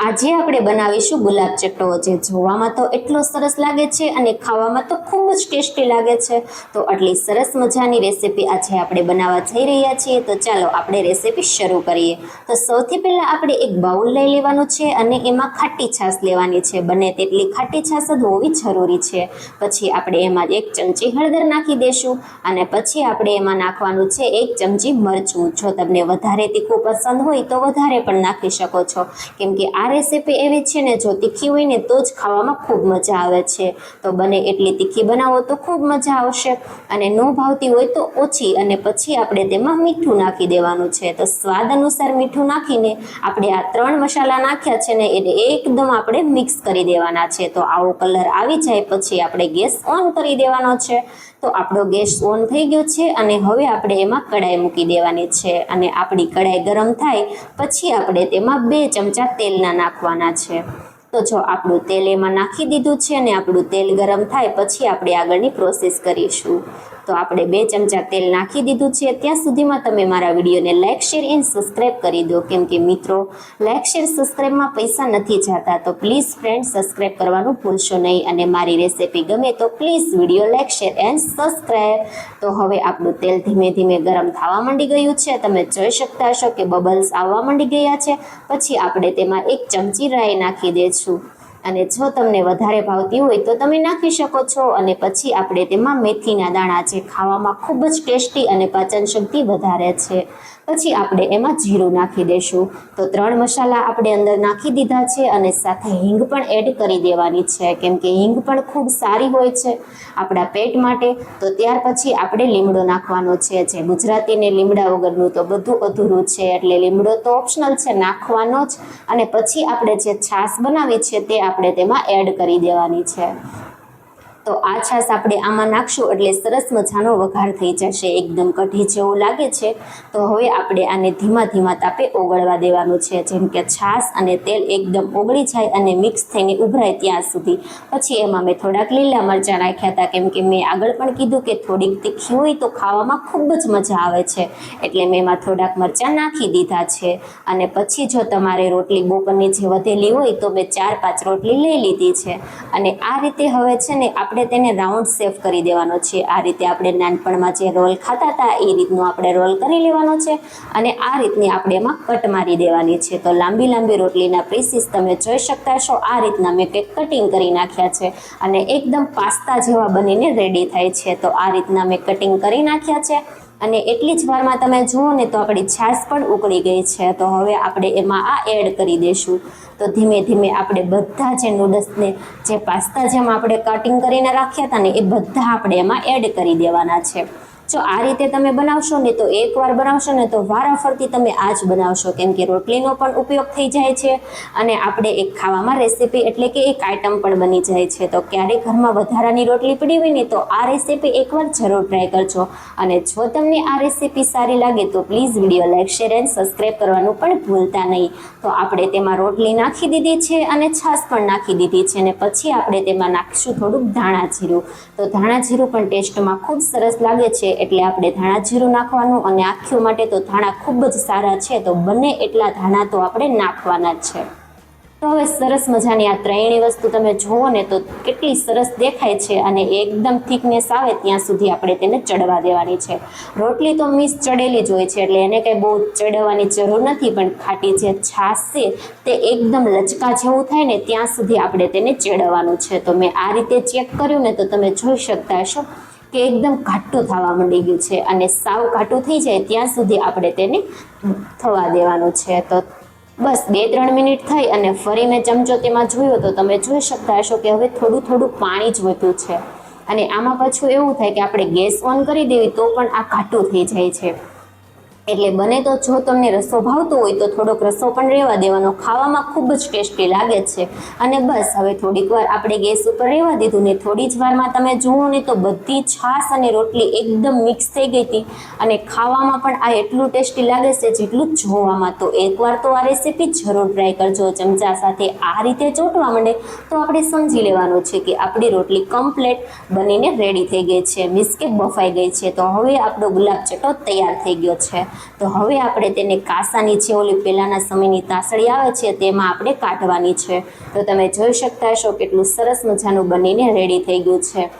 આજે આપણે બનાવીશું ગુલાબ ચટ્ટો. જે જોવામાં તો એટલો સરસ લાગે છે અને ખાવામાં તો ખૂબ જ ટેસ્ટી લાગે છે. તો આટલી સરસ મજાની રેસીપી આજે આપણે બનાવવા જઈ રહ્યા છીએ. તો ચાલો આપણે રેસીપી શરૂ કરીએ. તો સૌથી પહેલાં આપણે એક બાઉલ લઈ લેવાનું છે અને એમાં ખાટી છાશ લેવાની છે. બને તેટલી ખાટી છાશ જ હોવી જરૂરી છે. પછી આપણે એમાં એક ચમચી હળદર નાખી દેશું અને પછી આપણે એમાં નાખવાનું છે એક ચમચી મરચું. જો તમને વધારે તીખું પસંદ હોય તો વધારે પણ નાખી શકો છો. કેમ કે આ રેસીપી એવી છે ને, જો તીખી હોય ને, તો જ ખાવામાં ખૂબ મજા આવે છે. તો બને એટલી તીખી બનાવો તો ખૂબ મજા આવશે. અને ન ભાવતી હોય તો ઓછી, અને પછી આપણે તેમાં મીઠું નાખી દેવાનું છે. તો સ્વાદ અનુસાર મીઠું નાખીને આપણે આ ત્રણ મસાલા નાખ્યા છે ને, એને એકદમ આપણે મિક્સ કરી દેવાના છે. તો આવો કલર આવી જાય પછી આપણે ગેસ ઓન કરી દેવાનો છે. તો આપણો ગેસ ઓન થઈ ગયો છે અને હવે આપણે એમાં કડાઈ મૂકી દેવાની છે. અને આપણી કડાઈ ગરમ થાય, પછી આપણે તેમાં બે ચમચા તેલના નાખવાના છે. તો જો આપણું તેલ એમાં નાખી દીધું છે અને આપણું તેલ ગરમ થાય, પછી આપણે આગળની પ્રોસેસ કરીશું. તો આપણે બે ચમચા તેલ નાખી દીધું છે. ત્યાં સુધીમાં તમે મારા વિડીયોને લાઇક શેર એન્ડ સબસ્ક્રાઈબ કરી દો. કેમ કે મિત્રો લાઇક શેર સબસ્ક્રાઈબમાં પૈસા નથી જતા, તો પ્લીઝ ફ્રેન્ડ સબસ્ક્રાઈબ કરવાનું ભૂલશો નહીં. અને મારી રેસીપી ગમે તો please video like share and subscribe તો હવે આપણું તેલ ધીમે ધીમે ગરમ થવા માંડી ગયું છે. તમે જોઈ શકતા હશો કે બબલ્સ આવવા માંડી ગયા છે. પછી આપણે તેમાં એક ચમચી રાઈ નાખી દઈશું અને જો તમને વધારે ભાવતી હોય તો તમે નાખી શકો છો અને પછી આપણે તેમાં મેથીના દાણા છે ખાવામાં ખૂબ જ ટેસ્ટી અને પાચન શક્તિ વધારે છે, પછી આપણે એમાં જીરું નાખી દઈશું તો ત્રણ મસાલા આપણે અંદર નાખી દીધા છે અને સાથે હિંગ પણ એડ કરી દેવાની છે, કેમ કે હિંગ પણ ખૂબ સારી હોય છે આપણા પેટ માટે. તો ત્યાર પછી આપણે લીમડો નાખવાનો છે, જે ગુજરાતીને લીમડા વગરનું તો બધું અધૂરું છે, એટલે લીમડો તો ઓપ્શનલ છે, નાખવાનો જ. અને પછી આપણે જે છાશ બનાવી છે તે આપણે તેમાં એડ કરી દેવાની છે. તો આ છાશ આપણે આમાં નાખશું એટલે સરસ મજાનો વઘાર થઈ જશે, એકદમ કઢી જેવો લાગે છે. તો હવે આપણે આને ધીમા ધીમા તાપે ઓગળવા દેવાનું છે. જેમ કે છાશ અને તેલ એકદમ ઓગળી જાય અને મિક્સ થઈને ઉભરાય ત્યાં સુધી. પછી એમાં મેં થોડાક લીલા મરચાં નાખ્યા હતા. કેમ કે મેં આગળ પણ કીધું કે થોડીક તીખી હોય તો ખાવામાં ખૂબ જ મજા આવે છે. એટલે મેં એમાં થોડાક મરચાં નાખી દીધા છે. અને પછી જો તમારે રોટલી બોપરની જે વધેલી હોય તો મેં ચાર પાંચ રોટલી લઈ લીધી છે. અને આ રીતે હવે છે ને આપણે તેને રાઉન્ડ શેફ કરી દેવાનો છે. આ રીતે આપણે નાનપણમાં જે રોલ ખાતા હતા, એ રીતનું આપણે રોલ કરી લેવાનો છે અને આ રીતની આપણે એમાં કટ મારી દેવાની છે. તો લાંબી લાંબી રોટલીના પીસીસ તમે જોઈ શકતા છો આ રીતના મેં કંઈક કટિંગ કરી નાખ્યા છે અને એકદમ પાસ્તા જેવા બનીને રેડી થાય છે. તો આ રીતના મેં કટિંગ કરી નાખ્યા છે. અને એટલી જ વારમાં તમે જુઓ ને તો આપણી છાશ પણ ઉકળી ગઈ છે. તો હવે આપણે એમાં આ એડ કરી દઈશું તો ધીમે ધીમે આપણે બધા જે નૂડલ્સને જે પાસ્તા જેમ આપણે કટિંગ કરીને રાખ્યા હતા ને એ બધા આપણે એમાં એડ કરી દેવાના છે. જો આ રીતે તમે બનાવશો ને તો એકવાર બનાવશો ને તો વારાફરતી તમે આ જ બનાવશો. કેમ કે રોટલીનો પણ ઉપયોગ થઈ જાય છે અને આપણે એક ખાવામાં રેસીપી એટલે કે એક આઈટમ પણ બની જાય છે. તો ક્યારેય ઘરમાં વધારાની રોટલી પડી હોય ને તો આ રેસીપી એકવાર જરૂર ટ્રાય કરજો. અને જો તમને આ રેસીપી સારી લાગે તો please video like, share and subscribe કરવાનું પણ ભૂલતા નહીં. તો આપણે તેમાં રોટલી નાખી દીધી છે અને છાશ પણ નાખી દીધી છે અને પછી આપણે તેમાં નાખીશું થોડુંક ધાણા જીરું. તો ધાણા જીરું પણ ટેસ્ટમાં ખૂબ સરસ લાગે છે એટલે આપણે ધાણા જીરું નાખવાનું અને આખીઓ માટે તો ધાણા ખૂબ જ સારા છે, તો બને એટલા ધાણા તો આપણે નાખવાના છે. તો હવે સરસ મજાની આ ત્રણેય વસ્તુ તમે જુઓ ને તો કેટલી સરસ દેખાય છે અને એકદમ થિકનેસ આવે ત્યાં સુધી આપણે તેને ચડવા દેવાની છે. રોટલી તો મિસ ચડેલી જ હોય છે, એટલે એને કંઈ બહુ ચડવાની જરૂર નથી, પણ ખાટી જે છાશ છે તે એકદમ લચકા જેવું થાય ને ત્યાં સુધી આપણે તેને ચડવાનું છે. તો મેં આ રીતે ચેક કર્યું ને તો તમે જોઈ શકતા હશો કે એકદમ ઘાટું થવા માંડી ગયું છે અને સાવ ઘાટું થઈ જાય ત્યાં સુધી આપણે તેને થવા દેવાનું છે. તો બસ બે ત્રણ મિનિટ થઈ અને ફરી મેં ચમચો તેમાં જોયો તો તમે જોઈ શકતા હશો કે હવે થોડું થોડું પાણી જ વધ્યું છે. અને આમાં પાછું એવું થાય કે આપણે ગેસ ઓન કરી દેવી તો પણ આ ઘાટું થઈ જાય છે. એટલે બને તો જો તમને રસો ભાવતો હોય તો થોડોક રસો પણ રહેવા દેવાનો. ખાવામાં ખૂબ જ ટેસ્ટી લાગે છે. અને બસ, હવે થોડીક વાર આપણે ગેસ ઉપર રહેવા દીધું ને થોડી જ વારમાં તમે જુઓ ને તો બધી છાશ અને રોટલી એકદમ મિક્સ થઈ ગઈ હતી. અને ખાવામાં પણ આ એટલું ટેસ્ટી લાગે છે જેટલું જોવામાં. તો એકવાર તો આ રેસીપી જરૂર ટ્રાય કરજો ચમચા સાથે. આ રીતે ચોંટવા માંડે તો આપણે સમજી લેવાનું છે કે આપણી રોટલી કમ્પ્લેટ બનીને રેડી થઈ ગઈ છે. મીન્સ કે બફાઈ ગઈ છે. તો હવે આપણો ગુલાબ ચટો તૈયાર થઈ ગયો છે. તો હવે આપણે તેને કાસાની જે ઓલી પહેલાંના સમયની તાસળી આવે છે, તેમાં આપણે કાઢવાની છે. તો તમે જોઈ શકતા હશો કેટલું સરસ મજાનું બનીને રેડી થઈ ગયું છે.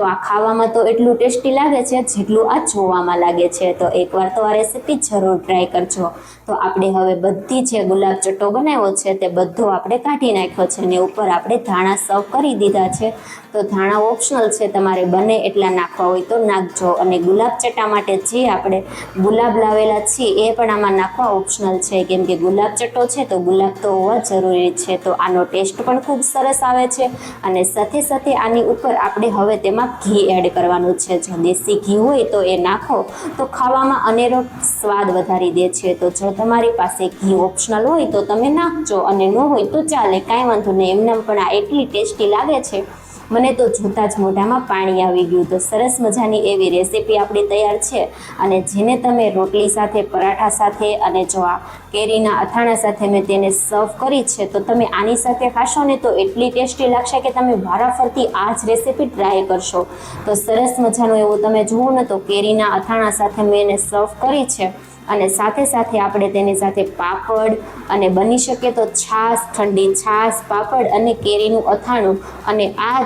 તો આ ખાવામાં તો એટલું ટેસ્ટી લાગે છે જેટલું આ જોવામાં લાગે છે. તો એકવાર તો આ રેસીપી જરૂર ટ્રાય કરજો. તો આપણે હવે બધી જે ગુલાબ ચટ્ટો બનાવ્યો છે તે બધો આપણે કાઢી નાખ્યો છે અને ઉપર આપણે ધાણા સર્વ કરી દીધા છે. તો ધાણા ઓપ્શનલ છે તમારે બને એટલા નાખવા હોય તો નાખજો. અને ગુલાબ ચટ્ટા માટે જે આપણે ગુલાબ લાવેલા છીએ એ પણ આમાં નાખવા ઓપ્શનલ છે. કેમ કે ગુલાબ ચટ્ટો છે તો ગુલાબ તો હોવા જરૂરી છે. તો આનો ટેસ્ટ પણ ખૂબ સરસ આવે છે. અને સાથે સાથે આની ઉપર આપણે હવે તેમાં ઘી એડ કરવાનું છે જો દેશી ઘી હોય તો એ નાખો. તો ખાવામાં અનેરો સ્વાદ વધારી દે છે. તો જો તમારી પાસે ઘી ઓપ્શનલ હોય તો તમે નાખજો, અને ન હોય તો ચાલે, કાંઈ વાંધો નહીં. એમનેમ પણ આ એટલી ટેસ્ટી લાગે છે. મને તો જોતાં જ મોઢામાં પાણી આવી ગયું તો સરસ મજાની એવી રેસીપી આપણી તૈયાર છે. અને જેને તમે રોટલી સાથે, પરાઠા સાથે અને જો આ કેરીના અથાણા સાથે મેં તેને સર્વ કરી છે તો તમે આની સાથે ખાશો ને તો એટલી ટેસ્ટી લાગશે કે તમે વારાફરતી આ જ રેસીપી ટ્રાય કરશો. તો સરસ મજાનું એવું તમે જુઓ ને તો કેરીના અથાણા સાથે મેં એને સર્વ કરી છે. અને સાથે સાથે આપણે તેની સાથે પાપડ અને બની શકે તો છાશ, ઠંડી છાશ, પાપડ અને કેરીનું અથાણું અને આ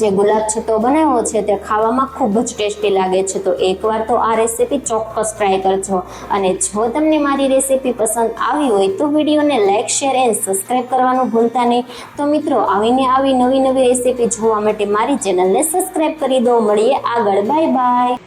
જે ગુલાબ છતો બનાવ્યો છે તે ખાવામાં ખૂબ જ ટેસ્ટી લાગે છે. તો એકવાર તો આ રેસીપી ચોક્કસ ટ્રાય કરજો. અને જો તમને મારી રેસીપી પસંદ આવી હોય તો વિડીયોને લાઇક શેર એન્ડ સબસ્ક્રાઈબ કરવાનું ભૂલતા નહીં. તો મિત્રો, આવીને આવી નવી નવી રેસીપી જોવા માટે મારી ચેનલને સબસ્ક્રાઈબ કરી દો. મળીએ આગળ. Bye bye